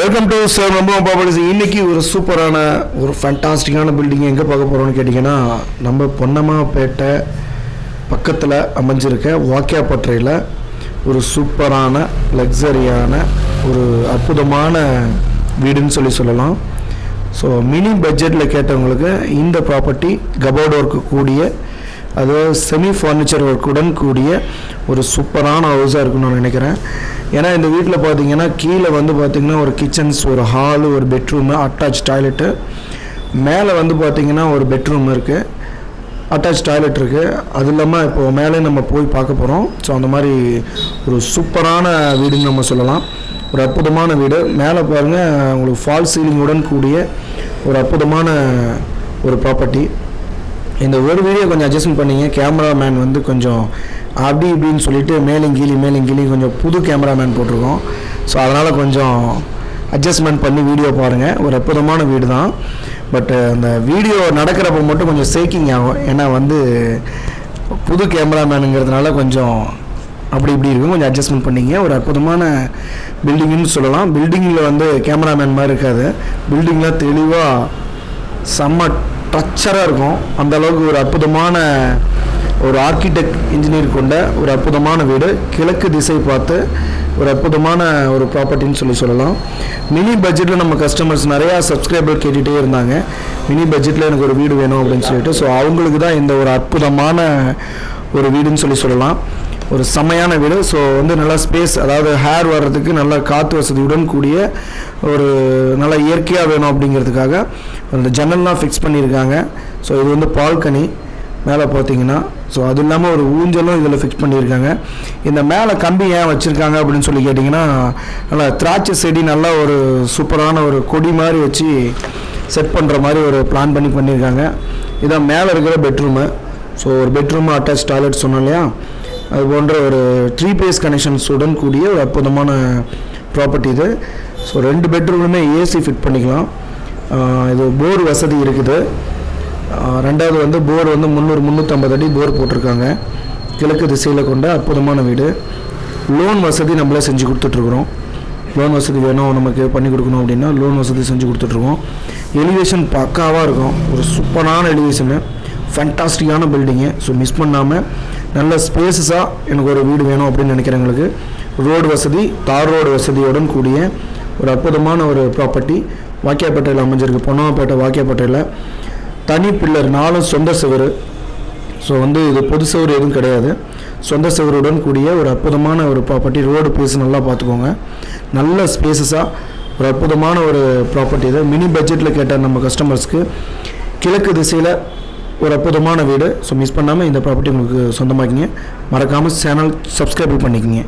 Welcome to sir நம்ம பாபாலிசி இன்னைக்கு ஒரு சூப்பரான ஒரு ஃபேண்டாஸ்டிக்கான பில்டிங் எங்கே பார்க்க போகிறோம்னு கேட்டிங்கன்னா நம்ம பொன்னம்மாப்பேட்டை பக்கத்தில் அமைஞ்சிருக்க வாக்கியாப்பற்றையில் ஒரு சூப்பரான லக்ஸரியான ஒரு அற்புதமான வீடுன்னு சொல்லி சொல்லலாம். ஸோ மினி பட்ஜெட்டில் கேட்டவங்களுக்கு இந்த ப்ராப்பர்ட்டி கபோர்ட் ஒர்க்கு கூடிய அதாவது செமி ஃபர்னிச்சர் ஒர்க்குடன் கூடிய ஒரு சூப்பரான ஹவுஸாக இருக்குன்னு நான் நினைக்கிறேன். ஏன்னா இந்த வீட்டில் பார்த்தீங்கன்னா கீழே வந்து பார்த்தீங்கன்னா ஒரு கிச்சன்ஸ் ஒரு ஹாலு ஒரு பெட்ரூமு அட்டாச் டாய்லெட்டு மேலே வந்து பார்த்தீங்கன்னா ஒரு பெட்ரூம் இருக்குது அட்டாச் டாய்லெட் இருக்குது அது இல்லாமல் இப்போது மேலே நம்ம போய் பார்க்க போகிறோம் ஸோ அந்த மாதிரி ஒரு சூப்பரான வீடுன்னு நம்ம சொல்லலாம். ஒரு அற்புதமான வீடு. மேலே பாருங்கள் உங்களுக்கு ஃபால் சீலிங்குடன் கூடிய ஒரு அற்புதமான ஒரு ப்ராப்பர்ட்டி இந்த ஒரு வீடியோ கொஞ்சம் அட்ஜஸ்ட்மெண்ட் பண்ணீங்க. கேமராமேன் வந்து கொஞ்சம் அப்படி இப்படின்னு சொல்லிட்டு மேலும் கீழி மேலும் கீழி கொஞ்சம் புது கேமராமேன் போட்டிருக்கோம். ஸோ அதனால் கொஞ்சம் அட்ஜஸ்ட்மெண்ட் பண்ணி வீடியோ பாருங்கள் ஒரு அற்புதமான வீடு தான் பட் அந்த வீடியோ நடக்கிறப்ப மட்டும் கொஞ்சம் சேக்கிங் ஆகும். ஏன்னா வந்து புது கேமராமேனுங்கிறதுனால கொஞ்சம் அப்படி இப்படி இருக்கும். கொஞ்சம் அட்ஜஸ்ட்மெண்ட் பண்ணிங்க. ஒரு அற்புதமான பில்டிங்னு சொல்லலாம். பில்டிங்கில் வந்து கேமராமேன் மாதிரி இருக்காது. பில்டிங்லாம் தெளிவாக செம்ம டச்சராக இருக்கும். அந்த அளவுக்கு ஒரு அற்புதமான ஒரு ஆர்கிடெக்ட் இன்ஜினியர் கொண்ட ஒரு அற்புதமான வீடு. கிழக்கு திசை பார்த்து ஒரு அற்புதமான ஒரு ப்ராப்பர்ட்டின்னு சொல்லி சொல்லலாம். மினி பட்ஜெட்டில் நம்ம கஸ்டமர்ஸ் நிறையா சப்ஸ்கிரைபர் கேட்டுகிட்டே இருந்தாங்க. மினி பட்ஜெட்டில் எனக்கு ஒரு வீடு வேணும் அப்படின்னு சொல்லிட்டு. ஸோ அவங்களுக்கு தான் இந்த ஒரு அற்புதமான ஒரு வீடுன்னு சொல்லி சொல்லலாம். ஒரு செம்மையான வீடு. ஸோ வந்து நல்லா ஸ்பேஸ் அதாவது ஹேர் வர்றதுக்கு நல்ல காற்று வசதியுடன் கூடிய ஒரு நல்ல இயற்கையாக வேணும் அப்படிங்கிறதுக்காக அந்த ஜன்னல்லாம் ஃபிக்ஸ் பண்ணியிருக்காங்க. ஸோ இது வந்து பால்கனி. மேலே பார்த்தீங்கன்னா ஸோ அது இல்லாமல் ஒரு ஊஞ்சலும் இதில் ஃபிக்ஸ் பண்ணியிருக்காங்க. இந்த மேலே கம்பி ஏன் வச்சுருக்காங்க அப்படின்னு சொல்லி கேட்டிங்கன்னா நல்லா திராட்சை செடி நல்லா ஒரு சூப்பரான ஒரு கொடி மாதிரி வச்சு செட் பண்ணுற மாதிரி ஒரு பிளான் பண்ணி பண்ணியிருக்காங்க. இதான் மேலே இருக்கிற பெட்ரூமு ஸோ ஒரு பெட்ரூமு அட்டாச் டாய்லெட் சொன்னோம் இல்லையா? அது போன்ற ஒரு த்ரீ பேஸ் கனெக்ஷன்ஸுடன் கூடிய ஒரு அற்புதமான ப்ராப்பர்ட்டி இது. ஸோ ரெண்டு பெட்ரூம்லுமே ஏசி ஃபிட் பண்ணிக்கலாம். இது போர் வசதி இருக்குது. ரெண்டாவது வந்து போர் வந்து முந்நூறு முந்நூற்றம்பது அடி போர் போட்டிருக்காங்க. கிழக்கு திசையில் கொண்ட அற்புதமான வீடு. லோன் வசதி நம்மளே செஞ்சு கொடுத்துட்ருக்குறோம். லோன் வசதி வேணும் நமக்கு பண்ணி கொடுக்கணும் அப்படின்னா லோன் வசதி செஞ்சு கொடுத்துட்ருக்கோம். எலிவேஷன் பக்காவாக இருக்கும். ஒரு சூப்பரான எலிவேஷனு ஃபேண்டாஸ்டிக்கான பில்டிங்கு ஸோ மிஸ் பண்ணாமல் நல்ல ஸ்பேசஸாக எனக்கு ஒரு வீடு வேணும் அப்படின்னு நினைக்கிறவங்களுக்கு ரோடு வசதி தார் ரோடு வசதியுடன் கூடிய ஒரு அற்புதமான ஒரு ப்ராப்பர்ட்டி வாக்கியாப்பேட்டையில் அமைஞ்சிருக்கு. பொன்னமாப்பேட்டை வாக்கியாப்பேட்டையில் தனி பில்லர் நாலும் சொந்த சுவர். ஸோ வந்து இது பொது சுவர் எதுவும் கிடையாது. சொந்த சுவருடன் கூடிய ஒரு அற்புதமான ஒரு ப்ராப்பர்ட்டி ரோடு பேஸ் நல்லா பார்த்துக்கோங்க. நல்ல ஸ்பேசஸாக ஒரு அற்புதமான ஒரு ப்ராப்பர்ட்டி இது. மினி பட்ஜெட்டில் கேட்ட நம்ம கஸ்டமர்ஸ்க்கு கிழக்கு திசையில் ஒரு அற்புதமான வீடு. ஸோ மிஸ் பண்ணாமல் இந்த ப்ராப்பர்ட்டி உங்களுக்கு சொந்தமாக்கிங்க. மறக்காமல் சேனல் சப்ஸ்கிரைப் பண்ணிக்கிங்க.